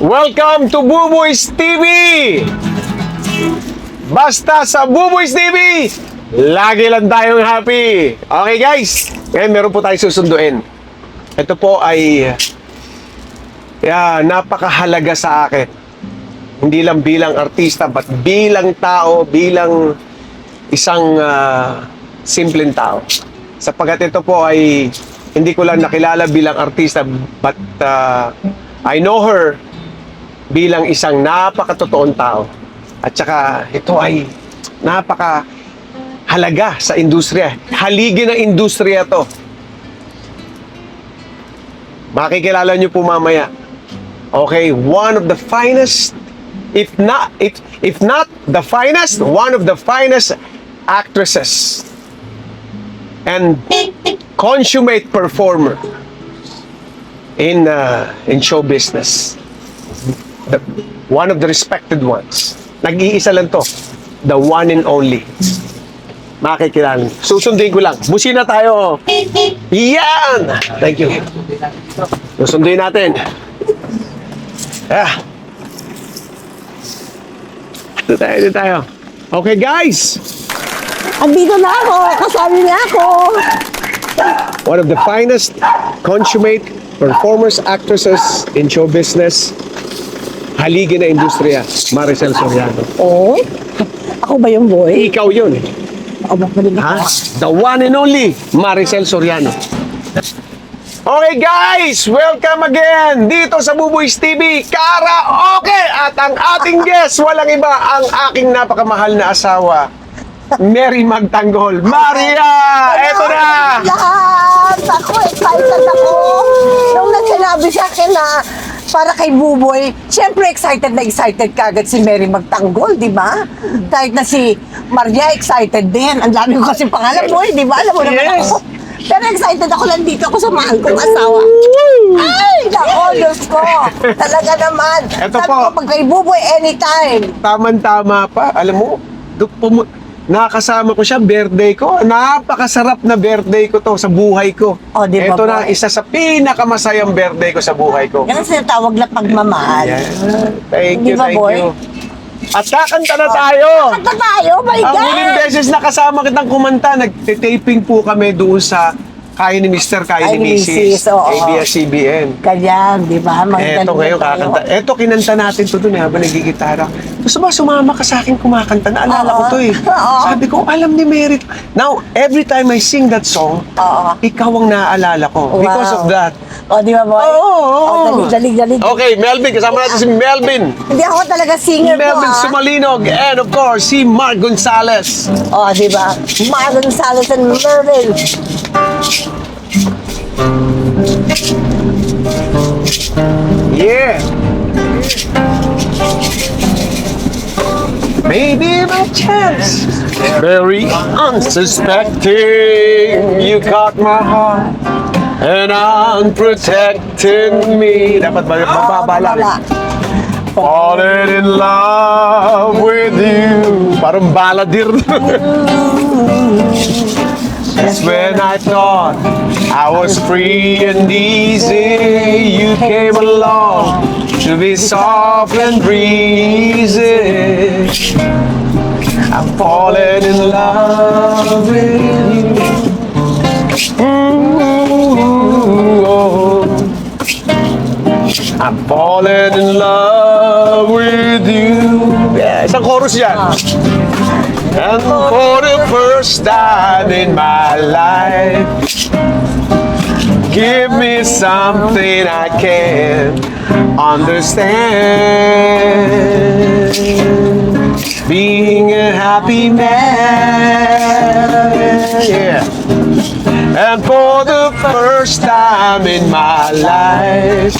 Welcome to Buboys TV! Basta sa Buboys TV, lagi lang tayong happy. Okay guys, ngayon meron po tayong susunduin. Ito po ay yeah, napakahalaga sa akin. Hindi lang bilang artista, but bilang tao, bilang isang ah, simpleng tao. Sapagkat ito po ay hindi ko lang nakilala bilang artista, but ah, I know her bilang isang napakatotoong tao. At saka ito ay napaka halaga sa industriya. Haligi ng industriya to. Makikilala nyo po mamaya. Okay, one of the finest, if not, if, if not the finest, one of the finest actresses and consummate performer in uh, in show business. The, one of the respected ones. Nag-iisa lang to. The one and only. Makikilala. Susundin ko lang. Busina tayo. Yan! Thank you. Susundin natin. Ah. Ito tayo, ito tayo. Okay, guys. Andito na ako, kasali niya ako. One of the finest consummate performers, actresses in show business. Haligi na industriya, Maricel Soriano. Oh, ako ba yung boy? Ikaw yun. Ako ba pa rin Ha? ako? The one and only Maricel Soriano. Okay guys, welcome again dito sa Buboys TV, Karaoke! At ang ating guest, walang iba, ang aking napakamahal na asawa, Mary Magtanggol. Maria! Eto na! Lahat! Ako, excited ako. Nung nagsinabi sa akin na para kay Buboy, syempre excited na excited kagad si Mary Magtanggol, di ba? Kahit na si Maria excited din. Ang dami ko kasi pangalan, boy, di ba? Alam mo naman Yes. ako. Pero excited ako lang dito ako sa mahal kong asawa. Ay, nako, Diyos ko. Talaga naman. Eto Sabi po. ko, pag kay Buboy, anytime. Taman-tama pa. Alam mo, du- pumu- nakakasama ko siya, birthday ko. Napakasarap na birthday ko to sa buhay ko. Oh, di ba, Ito na, isa sa pinakamasayang birthday ko sa buhay ko. Yan ang sinatawag na pagmamahal. Yan. Thank Di you, ba, thank boy? you. At kakanta na tayo! Kanta tayo, my Ang God! huling beses na kasama kitang kumanta, nagtitaping po kami doon sa kaya ni Mr. kaya Kaya ni Mrs. Oo. ABS-CBN. Ganyan, di ba? Maganda Eto tayo. kakanta. Eto kinanta natin to doon eh, habang nagigitara. Gusto ba sumama ka sa akin kumakanta? Naalala ko to eh. Oo. Sabi ko, alam ni Mary. to." Now, every time I sing that song, Oo. ikaw ang naaalala ko. Wow. Because of that. O, di ba, boy? Oo, oo, O, oo. dalig, dalig, dalig. Okay, Melvin. Kasama natin si Melvin. Hindi ako talaga singer po, Melvin ah. Sumalinog. And of course, si Mark Gonzalez. O, di ba? Marlon Salas and Mervin. Yeah. Maybe my chance. Very unsuspecting. You caught my heart. And unprotected me. Dapat ba ah, mababa lang? Falling in love with you. Parang baladir. That's when I thought I was free and easy. You came along to be soft and breezy. I'm falling in love with you. Ooh, oh. I'm falling in love with you. Yeah, isang chorus yan. And for the first time in my life, give me something I can understand. Being a happy man, yeah. And for the first time in my life,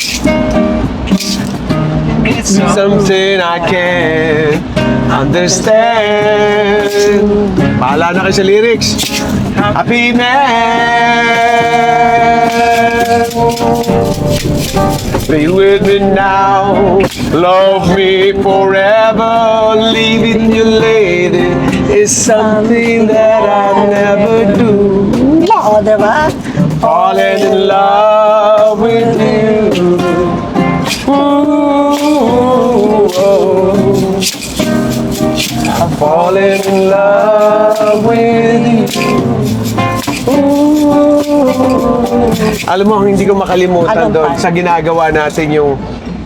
it's something I can understand. Bahala na kayo sa lyrics. Happy man. Be with me now. Love me forever. Leaving you lady is something that I never do. O, di ba? Falling in love Alam mo, hindi ko makalimutan Anong doon sa ginagawa natin yung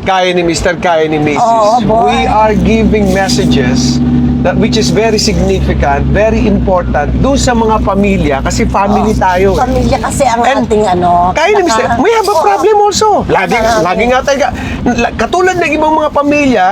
kaya ni Mr. Kaya ni Mrs. Oo, boy. We are giving messages that which is very significant, very important doon sa mga pamilya kasi family tayo. eh. Pamilya kasi ang And ating ano. Kaya ni Mr. naka- We have a Oo. problem also. Lagi, lagi nga tayo, ka- la- katulad ng ibang mga pamilya,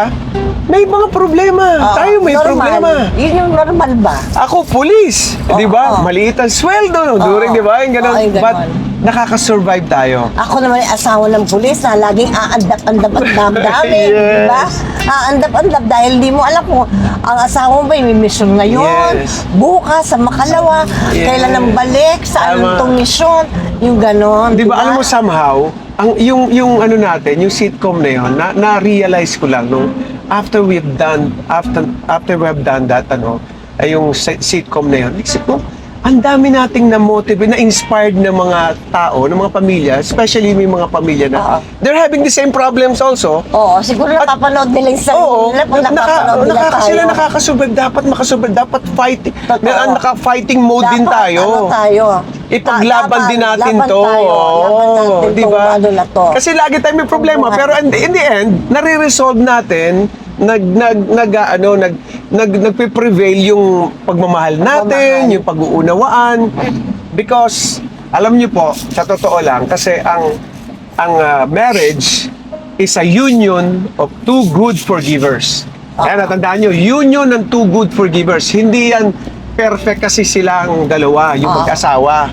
may mga problema. Oo, tayo may normal. problema. Yun yung normal ba? Ako, police. Oo, di ba? oo. Maliit ang sweldo. During, di ba? Yung ganun. Oo, yung ganun. But, nakaka-survive tayo. Ako naman yung asawa ng pulis na laging aandap-andap at damdamin, Yes. di ba? Aandap-andap dahil di mo alam kung ang asawa mo ba may mission ngayon, Yes. bukas sa makalawa, Yes. kailan ang balik, saan Tama. itong mission, yung ganon. Di ba, alam mo somehow, ang yung yung ano natin, yung sitcom na yun, na, na-realize ko lang nung after we've done after after we've done that ano, ay yung si- sitcom na yun. Isip ko, ang dami nating na-motivate, na-inspired ng mga tao, ng mga pamilya, especially may mga pamilya na Oo. they're having the same problems also. Oo, siguro napapanood nila yung sarili Oo, nila na- napapanood nila nakaka, tayo. sila nakakasurvive, dapat makasurvive, dapat fighting, Totoo. na, naka-fighting mode din Dapat, tayo. Ano tayo? Ipaglaban Ah, din natin laban to. Tayo. Laban natin di tong ba? ano na to. Kasi lagi tayo may problema, pero in, in the end, nare-resolve natin, nag nag nag ah, ano nag nag nagpe-prevail yung pagmamahal natin, Pagmamahal. yung pag-uunawaan because alam niyo po, sa totoo lang kasi ang ang ah, marriage is a union of two good forgivers. Kaya natandaan nyo, union ng two good forgivers. Hindi yan perfect kasi silang dalawa, yung Oo. mag-asawa.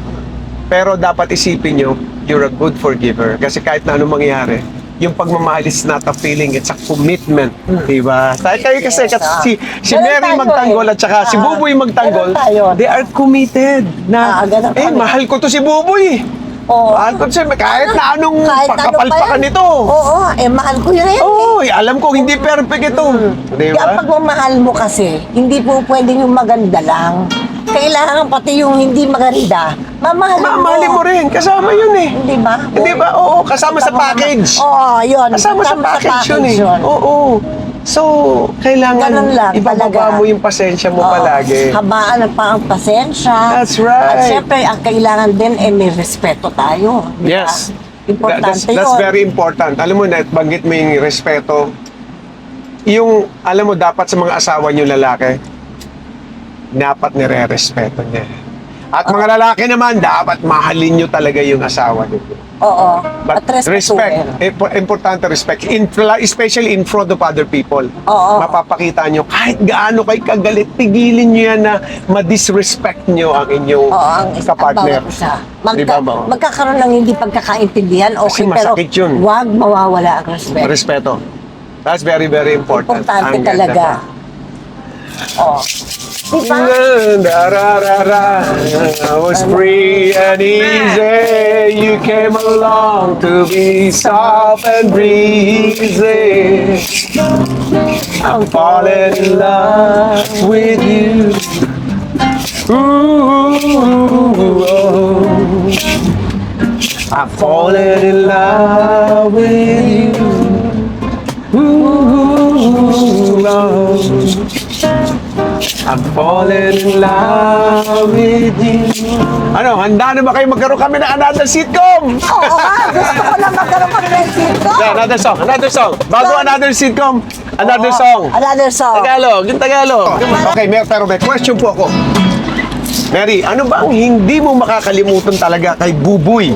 Pero dapat isipin nyo, you're a good forgiver. Kasi kahit na anong mangyari, yung pagmamahal is not a feeling, it's a commitment. Di ba? Tayo kayo kasi, Yes, ah. si, si Mary tayo Magtanggol eh. at saka si Ah, Buboy Magtanggol, tayo. they are committed na, Ah, eh, kami. mahal ko to si Buboy. Oo. Mahal ko to si kahit na anong Kahit ano pa pagkapalpakan yan. nito. Oo, eh mahal ko yun. eh. Oo, eh, alam ko hindi perfect ito. Di Kaya ba? pagmamahal mo kasi, hindi po pwedeng yung maganda lang. Kailangan pati yung hindi maganda, mamahalin mo. Mamahalin mo rin. Kasama yun eh. Hindi ba? Hindi ba? Oo, kasama sa package. Oo, yun. Kasama sa package yun eh. Oo. So, kailangan Ganun lang ibababa talaga. mo yung pasensya mo Oo, palagi. Habaan ng pa ang pasensya. That's right. At syempre, ang kailangan din, eh, may respeto tayo. di ba? Yes. Importante that's, that's yun. very important. Alam mo na, banggit mo yung respeto. Yung, alam mo, dapat sa mga asawa niyo lalaki, dapat nire-respeto niya. At mga lalaki naman, dapat mahalin niyo talaga yung asawa niyo. Oo. But At respect, impo- importante respect, in, especially in front of other people. Oo. Mapapakita nyo, kahit gaano kay kagalit, pigilin nyo yan na ma-disrespect nyo ang inyong Oo, ang isa, kapartner. ang bawat isa. Di ba, Magka, magkakaroon ng hindi pagkakaintindihan, Kasi okay, pero masakit yun. huwag mawawala ang respeto. Respeto. That's very, very important. Importante Ang ganda talaga. pa. Oo. I was free and easy. You came along to be soft and breezy. I'm falling in love with you. Ooh, oh. I'm falling in love with you. Ooh, oh. I'm falling in love with you. Ano, handa na ba kayo magkaroon kami ng another sitcom? Oo nga, gusto ko lang magkaroon kami ng sitcom. Yeah, another song, another song. Bago another sitcom, another song. Another song. Tagalog, yung Tagalog. Okay, may, pero may question po ako. Mary, ano ba ang hindi mo makakalimutan talaga kay Buboy?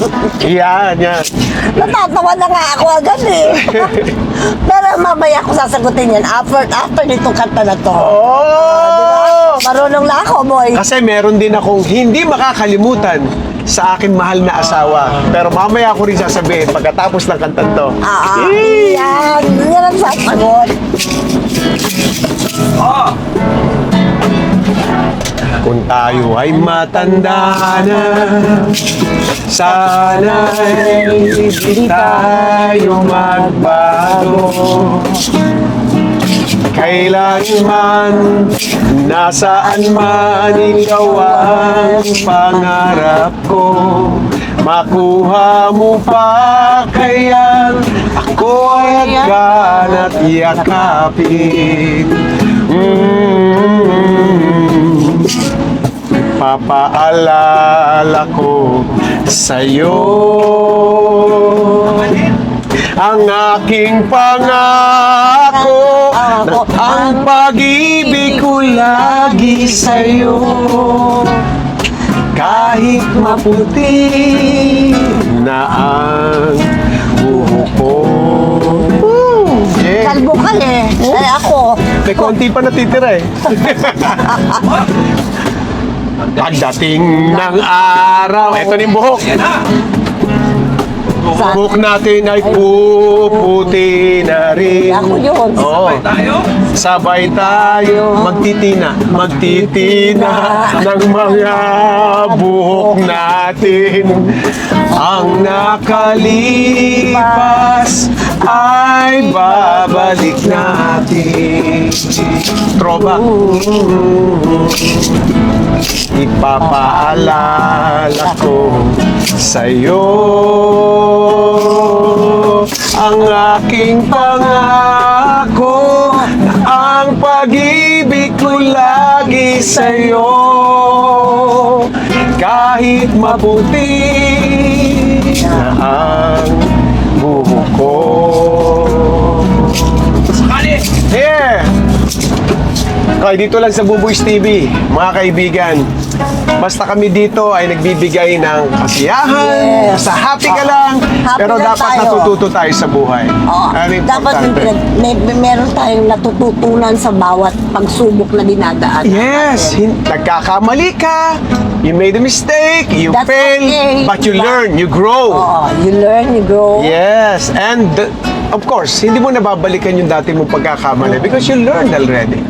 Yan, yan. Natatawa na nga ako agad eh. Pero mamaya ko sasagutin yan after, after nitong kanta na to. Oh! Marunong na ako, boy. Kasi meron din akong hindi makakalimutan sa aking mahal na asawa. Pero mamaya ako rin sasabihin pagkatapos ng kantan to. Ah, Eh! yan. Yan ang sasagot. Kung tayo ay matanda na, sana hindi tayo magbago. Kailanman, nasaan man ikaw ang pangarap ko Makuha mo pa kaya ako ay agad at yakapin Mm, Papaalala ko sa'yo ang aking pangako Ako. ang pag-ibig ko lagi sa'yo kahit maputi na ang buhok ko yeah. Kalbo ka eh. Ay, ako. May konti pa natitira eh. Pagdating ng araw, eto na yung buhok. Buhok natin ay puputi na rin. Ako yun. Oo. Sabay tayo magtitina, magtitina ng mga buhok natin. Ang nakalipas ay babalik natin. Tropa. Ipapaalala ko sa'yo ang aking pangako ang pag-ibig ko lagi sa'yo kahit maputi na ang buhok ko Yeah! Okay, dito lang sa Buboys TV, mga kaibigan. Basta kami dito ay nagbibigay ng kasiyahan, Yes. sa happy ka lang, Happy pero lang dapat tayo. natututo tayo sa buhay. Ano dapat may, may, meron tayong natututunan sa bawat pagsubok na dinadaan. Yes, hin- nagkakamali ka, you made a mistake, you That's fail, okay. but you But- learn, you grow. Oo, you learn, you grow. Yes, and of course, hindi mo nababalikan yung dati mong pagkakamali because you learned already.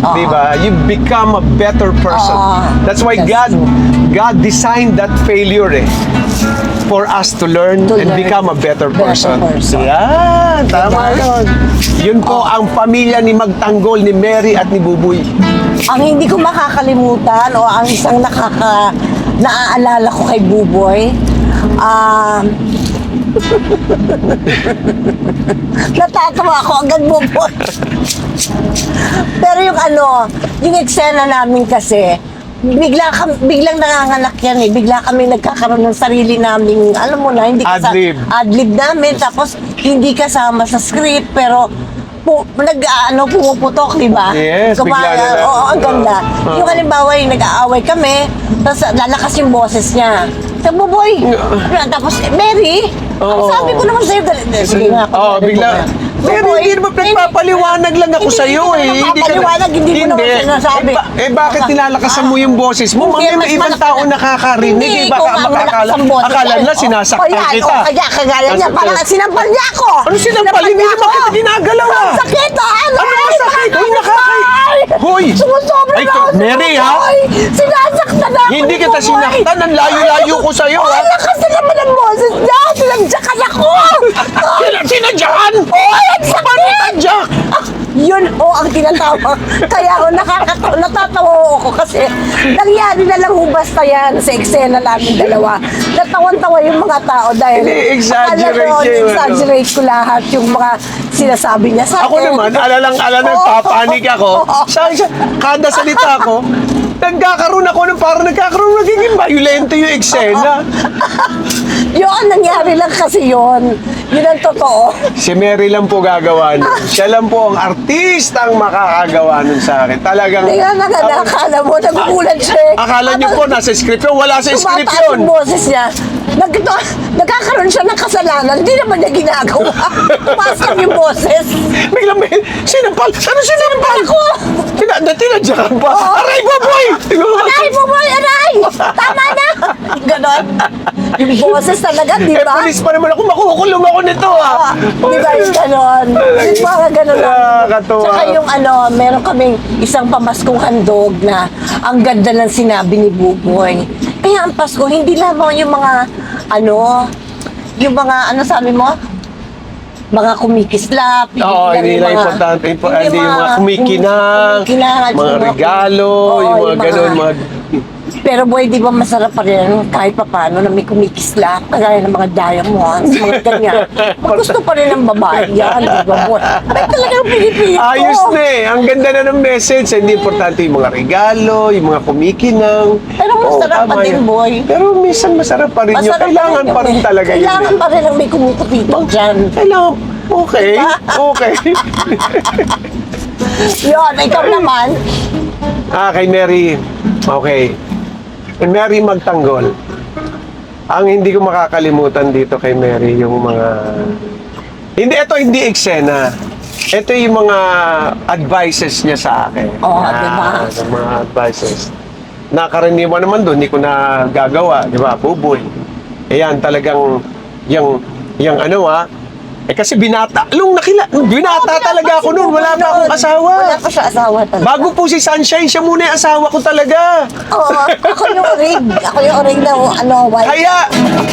Oo. Diba? You become a better person. Oo. That's why That's God true. God designed that failure eh for us to learn To and learn. become a better Better person. person. Yan, tama Diba? yun. Yun po ang pamilya ni Magtanggol, ni Mary at ni Buboy. Ang hindi ko makakalimutan o ang isang nakaka naaalala ko kay Buboy, ah natatawa ako agad Buboy. Pero yung ano, yung eksena namin kasi, bigla kam, biglang nanganganak yan eh. Bigla kami nagkakaroon ng sarili naming, alam mo na, hindi kasa- Adlib. adlib namin. Tapos, hindi kasama sa script, pero pu, nag, ano, pumuputok, di ba? Yes, Kuma- bigla na. Oo, ang ganda. Oo. Yung halimbawa, yung nag-aaway kami, tapos lalakas yung boses niya. Sabi mo, boy, tapos, eh, Mary, Oo. sabi ko naman sa'yo, dali, dali, sige nga. Oo, kunyari bigla. ko nga. Pero Boy, hindi naman pinagpapaliwanag lang ako Hindi, sa iyo hindi eh. naman ka na- papaliwanag, hindi mo naman sinasabi. Eh, ba- eh bakit nilalakasan mo yung boses mo? Hindi, Mga mas may ibang tao na- nakakarinig. Hindi, Eh, ikaw baka nga makakala, malakas ang boses. akala nila Oh, sinasaktan kita. oh, kaya kagaya niya, Kasi- parang sinampal niya ako. Ano sinampal? Hindi niya naman kita ginagalaw ah. Ang sakit ah! Ano, Ano masakit? Uy, nakakay- Hoy! Sumusobra Ay, na ako Mary, ha? Sinasaktan ako. Hindi kita sinaktan. Ang layo-layo ko sa'yo. Ang ah. lakas na naman ang boses niya. Sinadyakan ako. Sina- Sinadyakan! Oh, ang sakit. Tadyak! Yun o ang tinatawag. Kaya ako nakakatawa, natatawa ako kasi nangyari na lang ho basta yan sa eksena namin dalawa. Natawan-tawa yung mga tao dahil Ini-exaggerate akala ko, ano. exaggerate ko lahat yung mga sinasabi niya sa Ako akin. naman, alalang alala, Oo. papanik ako. Sa, sa, kada salita ko, nagkakaroon ako ng parang nagkakaroon nagiging violento yung eksena. Yun ang nangyari lang kasi yun. Yun ang totoo. Si Mary lang po gagawa nun. Siya lang po ang artistang makakagawa nun sa akin. Talagang... Hindi nga na nga, nakakala mo, nagugulat siya eh. Akala niyo po nasa script yun. Wala sa script Tumataas yun. yung boses niya. Nag, nagkakaroon siya ng kasalanan, hindi naman niya ginagawa. Tumaas lang yung boses. Biglang may... Sinampal! Ano sinampal ko? Tina, na, tinadyakan. Oo. Aray po, boy! Aray mo boy, aray! Tama na! Ganon. Yung boses talaga, di Eh, ba? police pa naman ako. Makukulong ako nito, Ah, ah. di ba yung ganon? Mga ganon lang. Nakakatuwa. Tsaka yung ano, meron kaming isang pamaskong handog na ang ganda ng sinabi ni Buboy. Kaya ang Pasko, hindi lamang yung mga, ano, yung mga, ano sabi mo? Mga kumikislap. Oo, hindi yung lang mga- importante. Hindi yung mga kumikinang, kumikinang at mga regalo, yung mga ganun, mga Pero boy, di ba masarap pa rin kahit pa paano na may kumikisla, kagaya ng mga diamonds, mga ganyan. Gusto pa rin ng babae yan, di ba boy? May talagang pinipili ko. Ayos na eh. Ang ganda na ng message. Hindi importante yung mga regalo, yung mga kumikinang. Pero masarap Oo, pa din, yan. boy. Pero minsan masarap pa rin yun. Kailangan pa rin talaga yun. Kailangan pa rin ang may kumukupito dyan. Kailangan. Okay. Diba? Okay. Yun, ikaw naman. ah, kay Mary. Okay. Kay Mary Magtanggol. Ang hindi ko makakalimutan dito kay Mary, yung mga... Hindi, ito hindi eksena. Ito yung mga advices niya sa akin. Oo, Ah, diba? yung mga advices. Nakaraniwan naman doon, hindi ko na gagawa, di ba? Buboy. Ayan, talagang, yung, yung ano ah, eh kasi binata, nung nakila, binata talaga ako noon, wala pa akong asawa. Wala pa siya asawa talaga. Bago po si Sunshine, siya muna yung asawa ko talaga. Oo, ako yung orig. Ako yung orig na ano, wife. Kaya,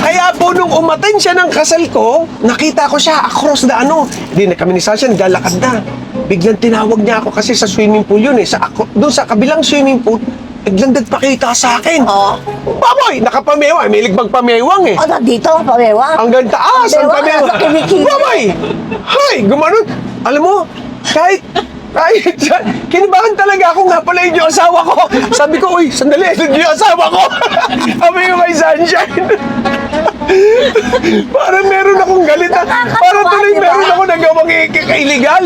kaya po nung umaten siya ng kasal ko, nakita ko siya across the ano. Hindi na kami ni Sunshine, naglalakad na. Biglang tinawag niya ako kasi sa swimming pool yun eh. Sa, ako, doon sa kabilang swimming pool, biglang nagpakita sa akin. Oo. Baboy, nakapamewang. May ligpagpamewang eh. O, nandito, pamewa. Hanggang taas, ang Pamewa, pamewang. nasa kilikili. Baboy! Hay, gumanon. Alam mo, kahit kahit kinibahan talaga ako nga pala yun yung asawa ko. Sabi ko, uy, sandali, yung asawa ko. Sabi ko kay Sunshine. Parang meron akong galit. Parang tuloy diba? meron ako nagawang illegal.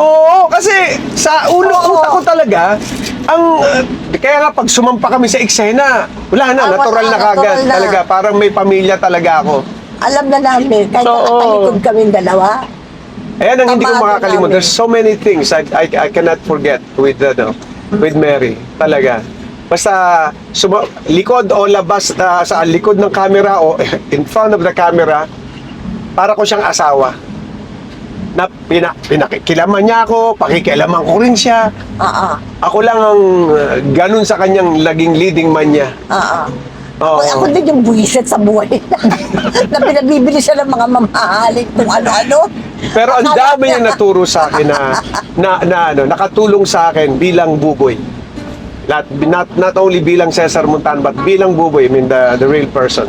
Oo, kasi sa ulo Oo. utak ko talaga, ang uh, kaya nga pag sumampa kami sa eksena, wala na, Ah, wala, natural na kagad. natural na. Talaga, parang may pamilya talaga ako. Alam na namin, kahit So, nakatalikod kami dalawa. Ayan ang hindi ko Amado makakalimutan. namin. There's so many things I, I, I cannot forget with ano, with Mary. Talaga. Basta suma, likod o labas na sa likod ng camera o in front of the camera, para ko siyang asawa. Na pina, pinakikilaman niya ako, pakikialaman ko rin siya. Oo, Ako lang ang uh, ganun sa kanyang laging leading man niya. oo. Oo. Ako, ako din yung buwisit sa buhay na pinabibili siya ng mga mamahalin kung ano-ano. Pero ang dami niya naturo sa akin na, na, na ano, nakatulong sa akin bilang buboy. Not, not, not only bilang Cesar Montan, but bilang buboy, I mean the, the real person.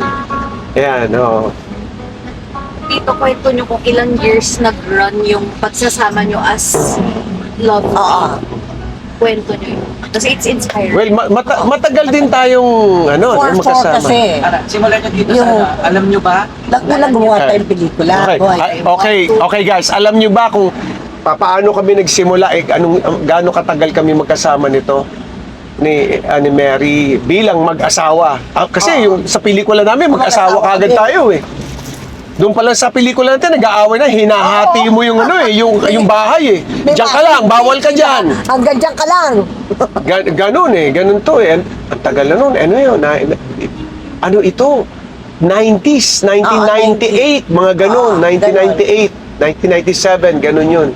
Ayan, oh. Dito kwento nyo kung ilang years nag-run yung pagsasama nyo as love Oo. team. Kwento nyo yun. Kasi it's inspiring. Well, ma- mata- matagal din tayong ano, Four, four magkasama. kasi. Ara, simulan nyo dito Yung- sa, alam nyo ba? Nagkulang gumawa Okay. tayong pelikula. Okay. Boy. Ah, okay, okay guys, alam niyo ba kung pa- paano kami nagsimula eh, anong um, gaano katagal kami magkasama nito ni ah, ni Mary bilang mag-asawa. Ah, kasi yung sa pelikula namin mag-asawa Mag-asawa kagad kami. tayo eh. Doon pala sa pelikula natin, nag-aaway na, hinahati mo yung ano eh, yung, yung bahay eh. May Diyan ka lang, bawal ka dyan. Hanggang dyan ka lang. Gan, ganun eh, ganun to eh. An- Ang tagal na nun, ano yun, na, na- ano ito? 90s, 1998, mga ganun, Ah, 1998, 1997, ganun yun.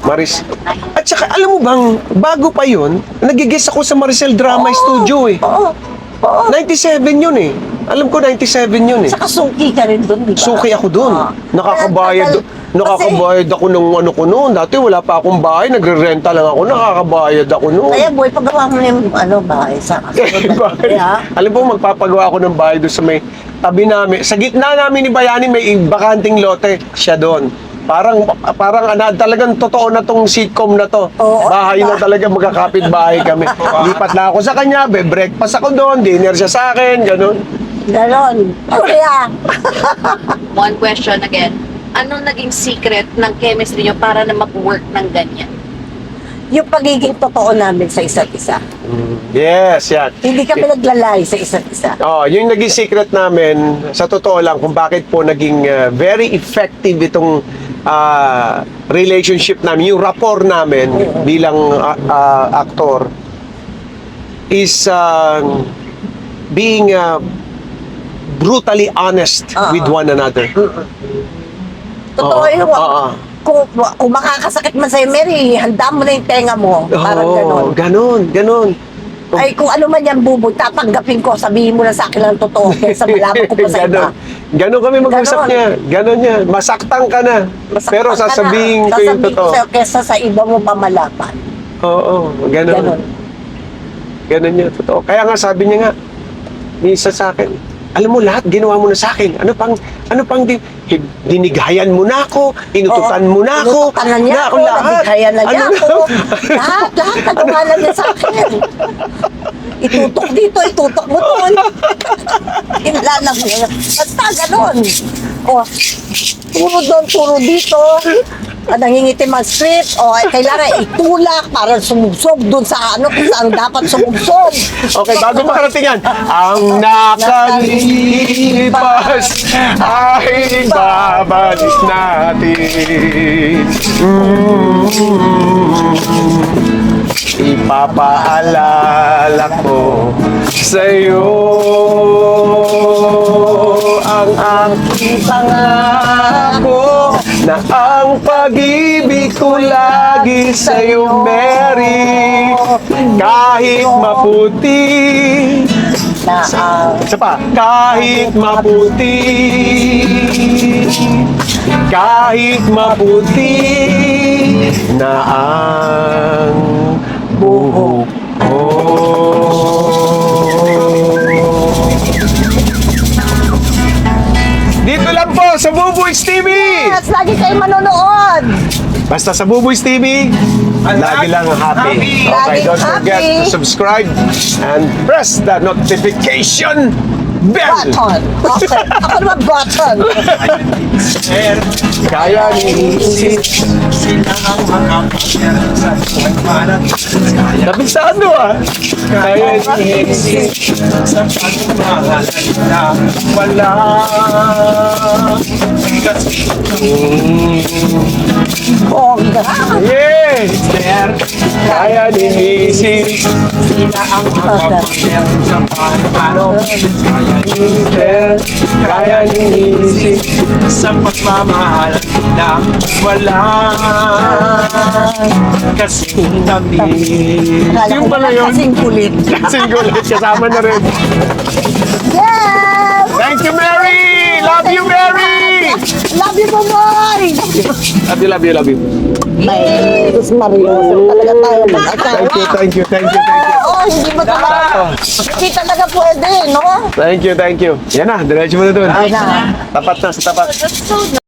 Maris. At saka, alam mo bang, bago pa yun, nagigis ako sa Maricel Drama Studio eh. Oo. Oo. 97 yun eh. Alam ko 97 yun eh. Saka suki ka rin doon, di ba? Suki ako doon. Oo. Nakakabayad, tagal- nakakabayad ako ng ano ko noon. Dati wala pa akong bahay, nagre-renta lang ako, nakakabayad ako noon. Kaya boy, paggawa mo na yung ano, bahay sa Bahay. Kaya, Alam mo, magpapagawa ako ng bahay doon sa may tabi namin. Sa gitna namin ni Bayani, may bakanting lote. Siya doon. Parang, parang ana, talagang totoo na tong sitcom na to. Oo. bahay na talaga, magkakapit bahay kami. Lipat na ako sa kanya, be breakfast ako doon, dinner siya sa akin, ganun. Ganon. O kaya, One question again. Anong naging secret ng chemistry nyo para na mag-work ng ganyan? yung pagiging totoo namin sa isa't isa. Yes, yan. Hindi kami naglalay sa isa't isa. Oh, yung naging secret namin, sa totoo lang, kung bakit po naging uh, very effective itong uh, relationship namin, yung rapport namin bilang uh, uh, aktor, is uh, being uh, brutally honest Oo. with one another. Totoo Oo, yun. oo. Kung, kung makakasakit man sa'yo, Mary, handa mo na yung tenga mo. Parang Oo, ganon. ganon, ganon. Ay, kung ano man yan, buboy, tatanggapin ko, sabihin mo na sa akin lang totoo, kaysa malaman ko pa sa iba. ganon. Ganon kami mag-usap Ganon. niya. Ganon niya. Masaktan ka na. Masaktan Pero ka na. sasabihin ko yung Sasabihin totoo. sa'yo kaysa sa iba mo pamalapan. Oo, ganon. Ganon. Ganun yun, totoo. Kaya nga sabi niya nga, minsan sa akin, alam mo lahat ginawa mo na sa akin. Ano pang ano pang di, dinighayan mo na ako, inututan mo na ako. Na niya na ako, lahat. nabighayan na niya Ano ako. lahat, lahat, nagawa na niya sa akin. Itutok dito, itutok mo doon. Ilalang mo yan. Basta ganun. O, puro doon, puro dito. Ah, nangingitim ang script. O, eh, kailangan itulak para sumubsob doon sa ano, kung saan dapat sumubsob. Okay, bago makarating yan. Ang nakalipas ay babalik natin. Mm. Ipapaalala ko sa'yo ang aking pangako na ang pag-ibig ko lagi sa'yo, Mary. Kahit maputi, Na ang isa pa, kahit maputi, kahit maputi na ang buhok ko. Dito lang po sa Buboys TV! Yes, lagi kayo manonood. Basta sa Buboys TV, lagi lang happy. Okay, Laging don't forget happy. to subscribe and press the notification Button. Okay. Ako naman button. Kaya ni makapagyan sa Nabisado ah. Kaya ni sa pagmamahalan na wala Bongga. Yeah! there Kaya ni Missy Sila ang makapagyan sa pagpapalat Kaya Mister, Kaya ni Missy sa pagmamahalan na wala Kasi kami Akala Yung pala yun. kasing kulit. Single kasama na rin. Thank you, Mary! Love you, Mary! Love you, boy! Love you, love you, love you. Ay, Diyos Mario. Talaga tayo mag-asawa. Thank you, thank you, thank you, thank you. Oo, hindi mo talaga. Hindi talaga pwede, no? Thank you, thank you. Yan na, diretso mo na doon. Ay na. Tapat na, sa tapat.